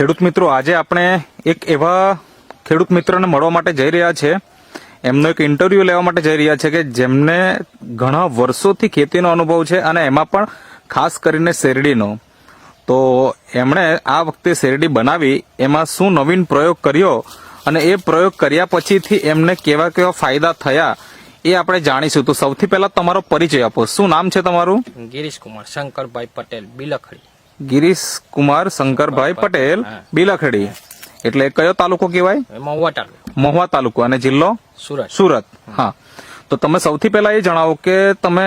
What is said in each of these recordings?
ખેડૂત મિત્રો, આજે આપણે એક એવા ખેડૂત મિત્રને મળવા માટે જઈ રહ્યા છે. એમનો એક ઇન્ટરવ્યુ લેવા માટે જઈ રહ્યા છે કે જેમને ઘણા વર્ષોથી ખેતીનો અનુભવ છે અને એમાં પણ ખાસ કરીને શેરડીનો. તો એમણે આ વખતે શેરડી બનાવી, એમાં શું નવીન પ્રયોગ કર્યો અને એ પ્રયોગ કર્યા પછીથી એમને કેવા કેવા ફાયદા થયા એ આપણે જાણીશું. તો સૌથી પહેલા તમારો પરિચય આપો. શું નામ છે તમારું? ગિરીશ કુમાર શંકરભાઈ પટેલ, બિલખડી. ગિરીશ કુમાર શંકરભાઈ પટેલ. બિલખડી. એટલે કયો તાલુકો કહેવાય? મહુવા તાલુકો. મહુવા તાલુકો. અને જિલ્લો? સુરત. સુરત. હા. તો તમે સૌથી પહેલા એ જણાવો કે તમે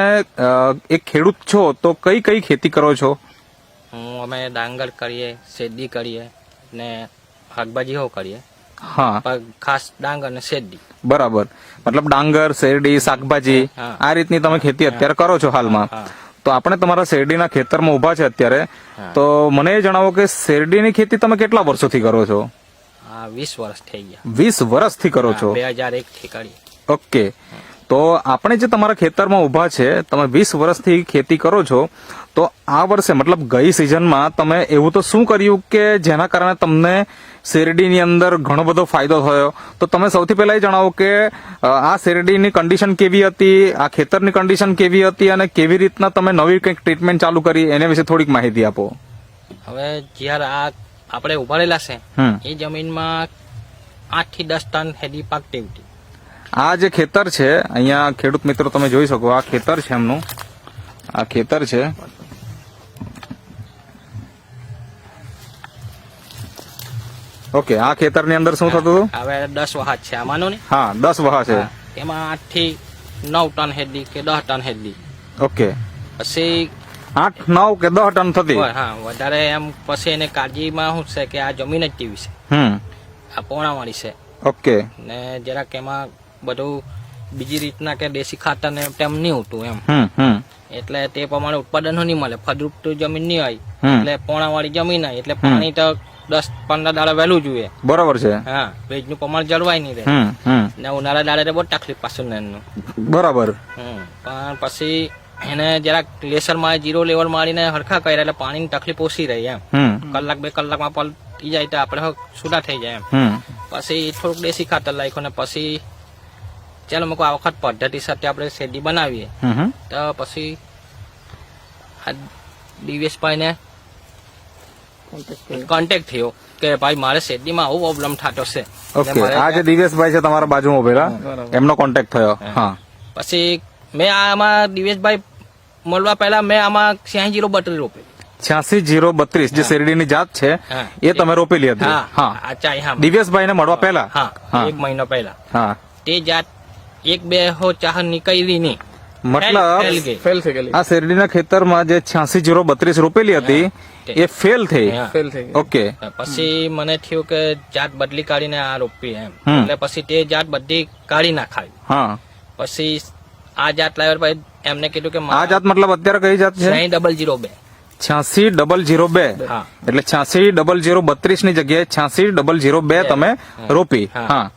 એક ખેડૂત છો તો કઈ કઈ ખેતી કરો છો? હું અમે ડાંગર કરીએ શેરડી કરીએ ને શાકભાજી હો કરીએ. હા. ખાસ ડાંગર અને શેરડી. બરાબર. મતલબ ડાંગર શેરડી શાકભાજી આ રીતની તમે ખેતી અત્યારે કરો છો હાલમાં. હા. તો આપણે તમારા શેરડીના ખેતરમાં ઊભા છે અત્યારે. તો મને એ જણાવો કે શેરડીની ખેતી તમે કેટલા વર્ષોથી કરો છો? વીસ વર્ષ થઈ ગયા. વીસ વર્ષથી કરો છો? બે હજાર એક થી કરીએ ઓકે. તો આપણે જે તમારા ખેતરમાં ઊભા છે તમે વીસ વર્ષથી ખેતી કરો છો તો આ વર્ષે મતલબ ગઈ સિઝનમાં તમે એવું તો શું કર્યું કે જેના કારણે તમને શેરડીની અંદર ઘણો બધો ફાયદો થયો? તો તમે સૌથી પહેલા એ જણાવો કે આ શેરડીની કન્ડિશન કેવી હતી? આ ખેતરની કન્ડિશન કેવી હતી? અને કેવી રીતના તમે નવી કંઈક ટ્રીટમેન્ટ ચાલુ કરી? એના વિશે થોડીક માહિતી આપો. હવે જ્યારે આ આપણે ઉભારેલા છે એ જમીનમાં આઠથી દસ ટન હેડી પાક ટેવટી. આ જે ખેતર છે અહીંયા ખેડૂત મિત્રો તમે જોઈ શકો આ ખેતર છે એમનું. આ ખેતર છે. ઓકે આ ખેતરની અંદર શું થતું હતું? હવે દસ વહાત છે આમાંનો ને? હા દસ વહા છે. એમાં આઠથી નવ ટન હેડી કે દસ ટન હેડી. ઓકે પછી આઠ નવ કે દસ ટન થતી? હોય, હા વધારે એમ પછી એને કાળજીમાં શું છે કે આ જમીન જ ટીવી છે. હમ. આ પોણાવાળી છે. ઓકે ને જરાક એમાં બધું બીજી રીતના કે દેશી ખાતર ને તેમ નહીં હોતું એમ. હમ એટલે તે પ્રમાણે ઉત્પાદન નહીં મળે. ફળદ્રુપ જમીન નહીં હોય. એટલે એટલે પોણાવાળી જમીન હોય. એટલે પાણી તો દસ પંદર દાડા વહેલું જોઈએ બરોબર છે. હા ભેજનું પ્રમાણ જળવાય નહીં રહે હમ ને ઉનાળા દાડે બહુ તકલીફ પાછું ને બરાબર. પણ પછી એને જરાક લેસરમાં જીરો લેવલ મારીને હરખા કર્યા એટલે પાણીની તકલીફ ઓછી રહી એમ. કલાક બે કલાકમાં પલટી જાય તો આપણે સુધા થઈ જાય એમ. પછી થોડુંક દેશી ખાતર નાખ્યું ને પછી ચાલો મૂકો આ વખત પદ્ધતિ સાથે આપણે શેરડી બનાવીએ. તો પછી આ દિવેશભાઈને કોન્ટેક્ટ થયો. કે ભાઈ મારે શેરડીમાં આવું પ્રોબ્લેમ થતો છે. ઓકે આ જે દિવેશભાઈ છે તમારા બાજુમાં ઉભેલા એમનો કોન્ટેક્ટ થયો. હા. પછી મેં આમાં દિવેશભાઈ મળવા પહેલા મેં આમાં સ્યાહી જીરો બટરી રોપી છ્યાસી જીરો બત્રીસ જે શેરડીની જાત છે એ તમે રોપેલી હતી. હા. દિવ્યેશભાઈ ને મળવા પહેલા? હા. એક મહિનો પહેલા. હા. તે જાત એક બે હો ચાહ નીકળી નહીં. મતલબ આ શેરડીના ખેતરમાં જે છ્યાસી જીરો બત્રીસ રોપેલી હતી. એ ફેલ થઈ. હા. ફેલ થઈ ઓકે પછી મને થયું કે જાત બદલી કાઢીને આ રોપી એમ. હમ. એટલે પછી તે જાત બધી કાઢી નાખાવી. હા. પછી આ જાત લાવ્યા પછી એમને કીધું કે આ જાત મતલબ અત્યારે કઈ જાત છે? ડબલ જીરો બે. છ્યાસી ડબલ જીરો બે. હા. એટલે છ્યાસી ડબલ જીરો બત્રીસની જગ્યાએ છ્યાસી ડબલ જીરો બે તમે રોપી. હા.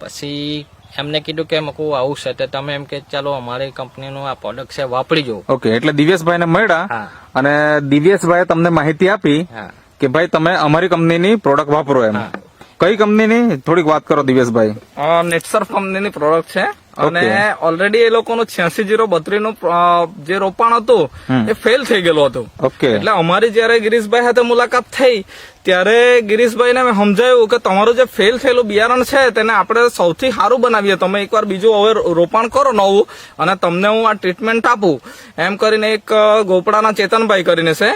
પછી એમને કીધું કે મકુ આવું છે તો તમે એમ કે ચાલો અમારી કંપનીનું આ પ્રોડક્ટ છે વાપરી જવું ઓકે એટલે દિવ્યેશભાઈ ને મળ્યા હા. અને દિવ્યેશભાઈ તમને માહિતી આપી કે ભાઈ તમે અમારી કંપનીની પ્રોડક્ટ વાપરો એમ. કઈ કઈ કંપનીની? થોડીક વાત કરો દિવ્યેશભાઈ. આ નેટસર્ફ કંપનીની પ્રોડક્ટ છે. અને ઓલરેડી એ લોકોનું છ્યાસી જીરો બત્રી નું જે રોપાણ હતું એ ફેલ થઈ ગયેલું હતું. ઓકે એટલે અમારી જયારે ગિરીશભાઈ સાથે મુલાકાત થઈ ત્યારે ગિરીશભાઈને મેં સમજાવ્યું કે તમારું જે ફેલ થયેલું બિયારણ છે તેને આપણે સૌથી સારું બનાવીએ. તમે એકવાર બીજું હવે રોપણ કરો નવું અને તમને હું આ ટ્રીટમેન્ટ આપું. એમ કરીને એક ગોપડાના ચેતનભાઈ કરીને છે.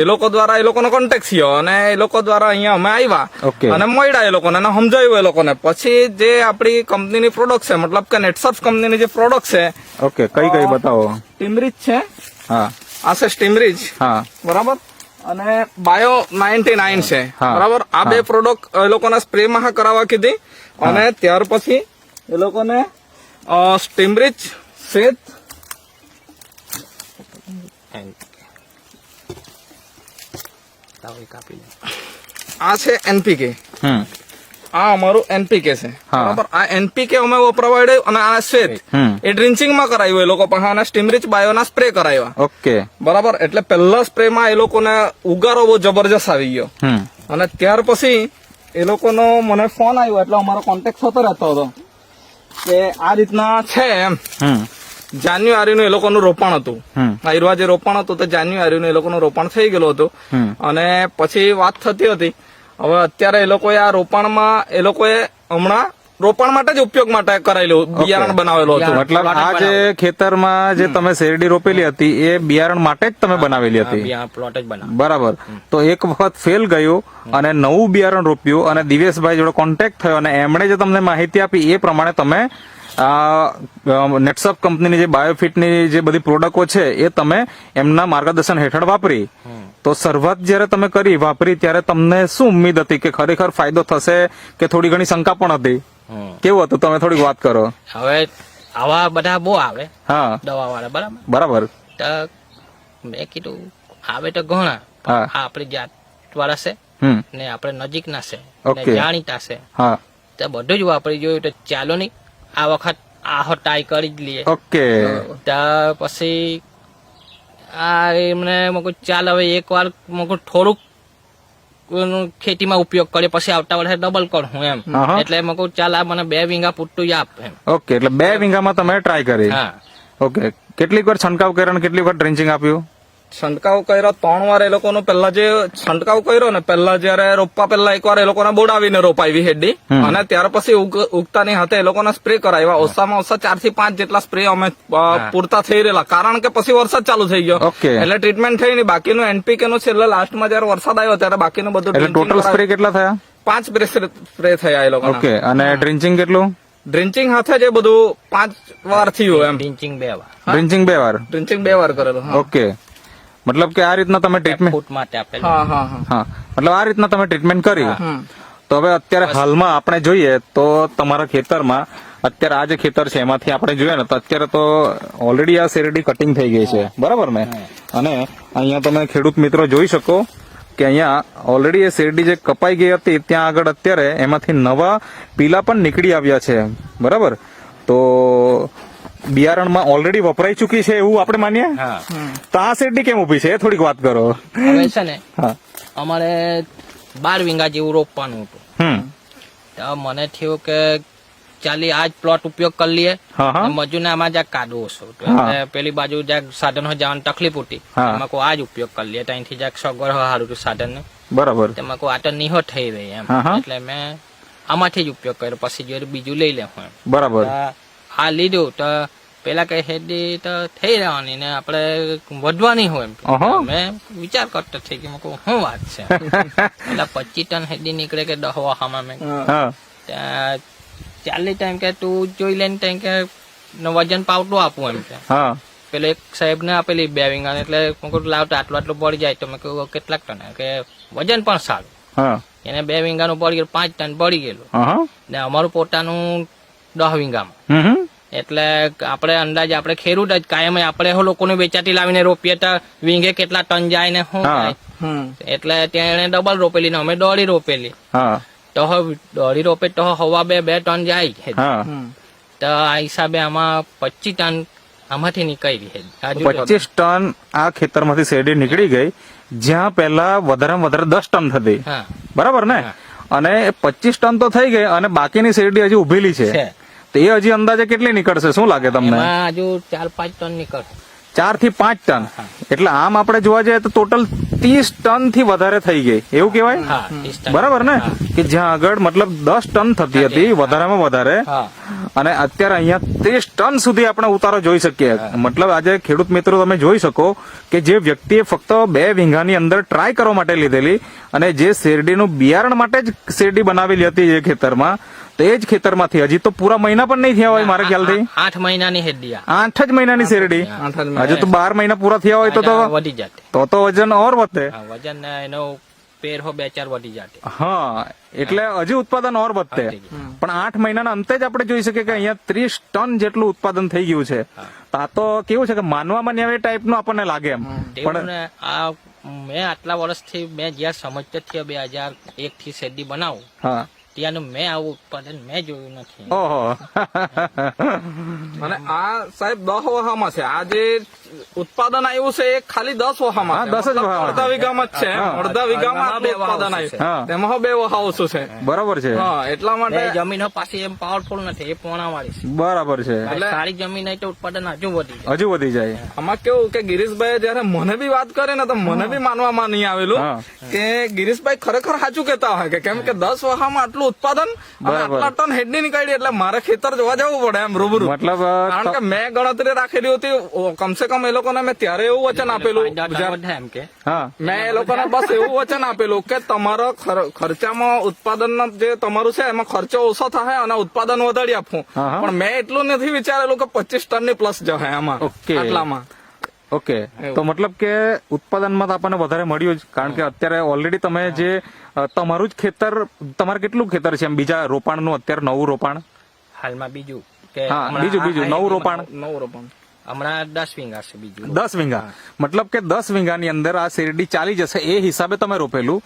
એ લોકો દ્વારા એ લોકોનો કોન્ટેક્ટ થયો અને એ લોકો દ્વારા અહીંયા અમે આવ્યા અને મળ્યા એ લોકોને અને સમજાયું એ લોકોને. પછી જે આપણી કંપનીની પ્રોડક્ટ છે મતલબ કે નેટસર્ફ કંપનીની જે પ્રોડક્ટ છે ઓકે કઈ કઈ બતાવો? ટીમરીજ છે. હા. આ છે સ્ટીમરીજ હા. બરાબર? અને બાયો નાઇન્ટી નાઇન છે. બરાબર? આ બે પ્રોડક્ટ એ લોકોને સ્પ્રે માં કરાવવા કીધી. અને ત્યાર પછી એ લોકોને સ્ટીમરીચ સેત. આ છે એનપીકે આ અમારું એનપીકે છે. બરાબર? આ એનપીકે અમે વપરાવાડ્યું અને આ શ્વેત એ ડ્રિન્ચિંગમાં કરાવ્યું એ લોકો પાસે આના સ્ટીમરીચ બાયોના સ્પ્રે કરાવ્યા. ઓકે બરાબર? એટલે પહેલા સ્પ્રે માં એ લોકોને ઉગારો બહુ જબરજસ્ત આવી ગયો. અને ત્યાર પછી એ લોકોનો મને ફોન આવ્યો એટલે અમારો કોન્ટેક્ટ થતો રહેતો હતો કે આ રીતના છે એમ. જાન્યુઆરીનું એ લોકોનું રોપણ હતું. આયુર્વા જે રોપણ હતું તે જાન્યુઆરીનું એ લોકોનું રોપણ થઈ ગયેલું હતું. અને પછી વાત થતી હતી હવે અત્યારે એ લોકોએ આ રોપાણમાં એ લોકોએ હમણાં રોપણ માટે જ ઉપયોગ માટે કરાયેલું બિયારણ બનાવેલું હતું. મતલબ આ જે ખેતરમાં જે તમે શેરડી રોપેલી હતી એ બિયારણ માટે જ તમે બનાવેલી હતી. પ્લોટ જ બરાબર. તો એક વખત ફેલ ગયું અને નવું બિયારણ રોપ્યું અને દિવેશભાઈ જોડે કોન્ટેક્ટ થયો અને એમણે જે તમને માહિતી આપી એ પ્રમાણે તમે આ નેટસપ કંપનીની જે બાયોફિટની જે બધી પ્રોડક્ટો છે એ તમે એમના માર્ગદર્શન હેઠળ વાપરી. તો શરૂઆત જ્યારે તમે કરી વાપરી ત્યારે તમને શું ઉમ્મીદ હતી કે ખરેખર ફાયદો થશે કે થોડી ઘણી શંકા પણ હતી? કેવું હતું? તમે થોડીક વાત કરો. હવે આવા બધા બહુ આવે. હા. દવા વાળા બરાબર. બરાબર મેં કીધું આવે તો ઘણા હા. આ આપણી જાત વાળા છે ને આપણે નજીકના છે ઓકે. જાણીતા છે. તો બધું જ વાપરી જોયું તો ચાલો નહીં આ વખત આહો ટ્રાય કરી જ લઈએ. ઓકે. પછી આ એમને મગું ચાલ. હવે એક વાર મગું થોડુંક ખેતીમાં ઉપયોગ કરે પછી આવતા વર્ષે ડબલ કરું એમ. એટલે મગું ચાલ આ મને બે વીંગા પૂરતું જ આપ એમ. ઓકે એટલે બે વીંગામાં તમે ટ્રાય કરી. હા. ઓકે કેટલીક વાર છંટકાવ કર્યો અને કેટલીક વાર ડ્રિંચિંગ આપ્યું? છંટકાવ કર્યો. ત્રણ વાર એ લોકોનો પહેલા જે છંટકાવ કર્યો ને પહેલા જયારે રોપવા પહેલા એકવાર એ લોકોને બોડાવીને રોપાવી હેડી. અને ત્યાર પછી ઉગતાની હાથે એ લોકોને સ્પ્રે કરાવ્યા ઓછામાં ઓછા ચારથી પાંચ જેટલા સ્પ્રે અમે પૂરતા થઈ રહેલા. કારણ કે પછી વરસાદ ચાલુ થઈ ગયો. ઓકે. એટલે ટ્રીટમેન્ટ થઈ નહીં. બાકીનું એનપીકે નું છેલ્લે લાસ્ટમાં જયારે વરસાદ આવ્યો ત્યારે બાકીનું બધું ટોટલ સ્પ્રે કેટલા થયા? પાંચ સ્પ્રે થયા એ લોકો ઓકે. અને ડ્રિંચિંગ કેટલું? ડ્રિંચિંગ હાથે જ એ બધું પાંચ વાર થયું એમ. ડિંચિંગ બે વાર. ડ્રિંચિંગ બે વાર. ડ્રિંચિંગ બે વાર કરેલું ઓકે. મતલબ કે આ રીતના તમે ટ્રીટમેન્ટ ફૂટ માટે આપેલું હા હા હા. હા. મતલબ આ રીતના તમે ટ્રીટમેન્ટ કરી. તો હવે અત્યારે હાલમાં આપણે જોઈએ તો તમારા ખેતરમાં અત્યારે આ જે ખેતર છે એમાંથી આપણે જોઈએ ને તો અત્યારે તો ઓલરેડી આ શેરડી કટિંગ થઈ ગઈ છે. બરાબર ને? અને અહીંયા તમે ખેડૂત મિત્રો જોઈ શકો કે અહીંયા ઓલરેડી એ શેરડી જે કપાઈ ગઈ હતી ત્યાં આગળ અત્યારે એમાંથી નવા પીલા પણ નીકળી આવ્યા છે. બરાબર? તો બિયારણમાં ઓલરેડી વપરાઈ ચૂકી છે એવું આપણે માનીએ? તો આ શેરડી કેમ ઊભી છે? થોડીક વાત કરો. હવે છે ને અમારે બાર વીંગા જેવું રોપવાનું હતું. તો મને થયું કે ચાલી આજ પ્લોટ ઉપયોગ કરી લઈએ. મજૂરને આમાં જ્યાં કાઢવો. હા. પેલી બાજુ જ્યાં સાધન હોય જવાની તકલીફ હતી હા. એમાં કોઈ આજ ઉપયોગ કરી લઈએ. ત્યાંથી જ્યાં સગવડ હોય સારું હતું સાધન બરાબર. તેમાં કોઈ આટો નિહો થઈ રહી એમ. એટલે મેં આમાંથી જ ઉપયોગ કર્યો. પછી જો બીજું લઈ લે હું એમ. બરાબર. આ લીધું તો પેલા કઈ હેડી તો થઈ રહેવાની ને આપણે વધવાની હોય એમ. મેં વિચાર કરતો થઈ કે મૂકું શું વાત છે? એટલે પચીસ ટન હેડી નીકળે કે દહો હામાં મેં. ત્યાં ચાલી ટાઈમ કે તું જોઈ લે ટાઈમ કે વજન પાવતું આપું એમ કે. હા. પેલો એક સાહેબ ને આપેલી બે વિંગા એટલે મેં કહું લાવતા આટલું આટલું પડી જાય. તો મેં કહ્યું કેટલાક ટન? કે વજન પણ સારું. એને બે વિંગાનું પડી ગયેલું પાંચ ટન પડી ગયેલું. ને અમારું પોતાનું દહ વિંગામાં. એટલે આપણે અંદાજ આપણે ખેડૂત જ કાયમ આપણે હો લોકોને વેચાતી લાવીને રોપીએ તો વીંગે કેટલા ટન જાય ને શું એટલે ત્યાં એને ડબલ રોપેલી ને અમે દોડી રોપેલી. તો હવે દોડી રોપે તો હવા બે બે ટન જાય તો આ હિસાબે આમાં પચીસ ટન આમાંથી નીકળી પચીસ ટન આ ખેતરમાંથી શેરડી નીકળી ગઈ. જ્યાં પહેલા વધારેમાં વધારે દસ ટન થતી. હા. બરાબર ને? અને પચીસ ટન તો થઈ ગઈ અને બાકીની શેરડી હજી ઉભેલી છે. તો એ હજી અંદાજે કેટલી નીકળશે? શું લાગે તમને? એમાં હજુ ચાર પાંચ ટન નીકળશે. ચારથી પાંચ ટન. એટલે આમ આપણે જોવા જઈએ તો ટોટલ ત્રીસ ટનથી વધારે થઈ ગઈ. એવું કેવાય બરાબર ને? કે જ્યાં આગળ મતલબ દસ ટન થતી હતી વધારેમાં વધારે. અને અત્યારે અહીંયા ત્રીસ ટન સુધી આપણે ઉતારો જોઈ શકીએ. મતલબ આજે ખેડૂત મિત્રો તમે જોઈ શકો કે જે વ્યક્તિએ ફક્ત બે વીંઘાની અંદર ટ્રાય કરવા માટે લીધેલી અને જે શેરડીનું બિયારણ માટે જ શેરડી બનાવેલી હતી એ ખેતરમાં તો એ જ ખેતરમાંથી. હજી તો પૂરા મહિના પણ નહીં થયા હોય મારા ખ્યાલથી. આઠ મહિનાની શેરડી આઠ જ મહિનાની શેરડી. હજુ તો બાર મહિના પૂરા થયા હોય તો તો વજન ઓર વધે. વજન એનો પેર હો બે ચાર વધી જાતે. હા એટલે હજી ઉત્પાદન ઓર વધતે. પણ આઠ મહિનાના અંતે જ આપણે જોઈ શકીએ કે અહીંયા ત્રીસ ટન જેટલું ઉત્પાદન થઈ ગયું છે. આ તો કેવું છે કે માનવામાં નહીં આવે ટાઈપનું આપણને લાગે એમ. પણ આ મેં આટલા વર્ષથી મેં જ્યાં સમજતો થયો બે હજાર એક થી શેરડી બનાવું. હા. ત્યાંનું મેં આવું ઉત્પાદન મેં જોયું નથી. ઓહો. અને આ સાહેબ દસ વહામાં છે. આ જે ઉત્પાદન આવ્યું છે એ ખાલી દસ વહામાં દસ જ અડધા વીઘામાં જ છે. અડધા વીઘામાં બે ઉત્પાદન. આવ્યું. તેમાં બે વહા ઓછું છે. બરાબર છે. હા એટલા માટે જમીનો પાછી એમ પાવરફુલ નથી એ પોણાવાળી છે. બરાબર છે. એટલે- સારી જમીન હોય તો ઉત્પાદન હજુ વધી જાય. હજુ વધી જાય. આમાં કેવું કે ગિરીશભાઈ જયારે મને બી વાત કરે ને તો મને બી માનવામાં નહીં આવેલું કે ગિરીશભાઈ ખરેખર સાચું કેતા હોય કે કેમ કે દસ વહામાં આટલું ઉત્પાદન અને આટલા ટન હેડની નીકળી એટલે મારે ખેતર જોવા જવું પડે એમ રૂબરૂ. મતલબ કારણ કે મેં ગણતરી રાખેલી હતી કમસે કમ એ લોકોને મેં ત્યારે એવું વચન આપેલું. મેં એ લોકોને બસ એવું વચન આપેલું કે તમારો ખર્ચામાં ઉત્પાદન જે તમારું છે એમાં ખર્ચો ઓછો થાય અને ઉત્પાદન વધારી આપું હા, હા. પણ મેં એટલું નથી વિચારેલું કે પચીસ ટનની પ્લસ જશે આમાં. આટલામાં. ઓકે તો મતલબ કે ઉત્પાદનમાં તો આપણને વધારે મળ્યું જ. કારણ કે અત્યારે ઓલરેડી તમે જે તમારું જ ખેતર તમારે કેટલું ખેતર છે એમ? બીજા રોપાણનું અત્યારે નવું રોપાણ? હાલમાં બીજું કે બીજું બીજું નવું રોપાણ? નવું રોપાણ. હમણાં દસ વીંગા છે બીજું. દસ વીંગા. મતલબ કે દસ વીંગાની અંદર આ શેરડી ચાલી જશે. એ હિસાબે તમે રોપેલું.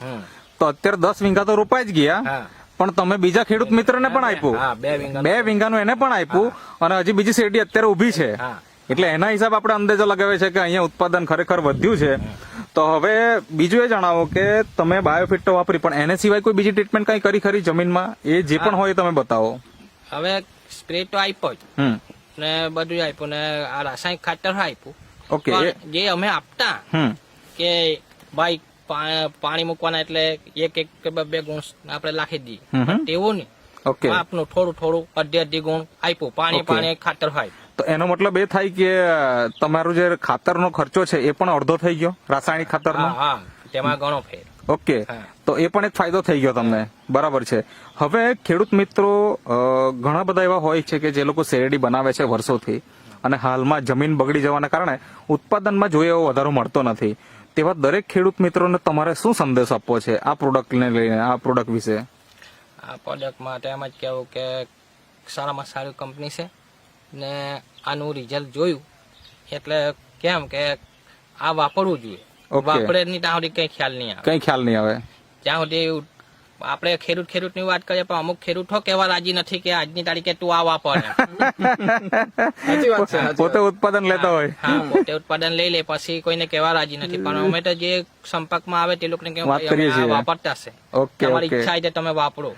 તો અત્યારે દસ વીંગા તો રોપાઈ જ ગયા. પણ તમે બીજા ખેડૂત મિત્રને પણ આપ્યું. બે વીંગા બે વીંગાનું એને પણ આપ્યું. અને હજી બીજી શેરડી અત્યારે ઊભી છે. હા. એટલે એના હિસાબ આપણે અંદાજો લગાવે છે કે અહીંયા ઉત્પાદન ખરેખર વધ્યું છે. તો હવે બીજું એ જણાવો કે તમે બાયોફિટ તો વાપરી પણ એને સિવાય કોઈ બીજી ટ્રીટમેન્ટ કઈ કરી ખરી જમીનમાં? એ જે પણ હોય એ તમે બતાવો. હવે સ્પ્રે તો આપ્યો જ. ને બધું આપ્યું ને આ રાસાયણિક ખાતર આપ્યું. ઓકે. જે અમે આપતા કે ભાઈ પાણી મૂકવાના એટલે એક એક કે બે ગુણ આપણે લાખી દઈએ. તેવું નહીં. ઓકે. આપનું થોડું થોડું અડધી અડધી ગુણ આપ્યું. પાણી પાણી ખાતર હોય તો એનો મતલબ એ થાય કે તમારો જે ખાતરનો ખર્ચો છે એ પણ અડધો થઈ ગયો રાસાયણિક ખાતરનો? હા હા તેમાં ઘણો ફેર. ઓકે. તો એ પણ એક ફાયદો થઈ ગયો તમને. બરાબર છે. હવે ખેડૂત મિત્રો ઘણા બધા એવા હોય છે કે જે લોકો શેરડી બનાવે છે વર્ષોથી અને હાલમાં જમીન બગડી જવાના કારણે ઉત્પાદનમાં જોઈએ એવો વધારો મળતો નથી. તેવા દરેક ખેડૂત મિત્રોને તમારે શું સંદેશ આપવો છે આ પ્રોડક્ટને લઈને આ પ્રોડક્ટ વિશે? આ પ્રોડક્ટ માટે એમ જ કહેવું કે સારામાં સારી કંપની છે. ને આનું રિઝલ્ટ જોયું. એટલે કેમ કે આ વાપરવું જોઈએ. વાપરે નહીં ત્યાં સુધી કઈ ખ્યાલ નહીં આવે. કઈ ખ્યાલ નહીં આવે. જ્યાં સુધી આપણે ખેડૂતની વાત કરીએ પણ અમુક ખેડૂતો કેવા રાજી નથી કે આજની તારીખે તું આ વાપર પોતે ઉત્પાદન લેતા હોય. હા પોતે ઉત્પાદન લઈ લે પછી કોઈને કેવા રાજી નથી. પણ અમે તો જે સંપર્કમાં આવે તે લોકોને. વાપરતા હશે. તમારી ઈચ્છા છે તમે વાપરો.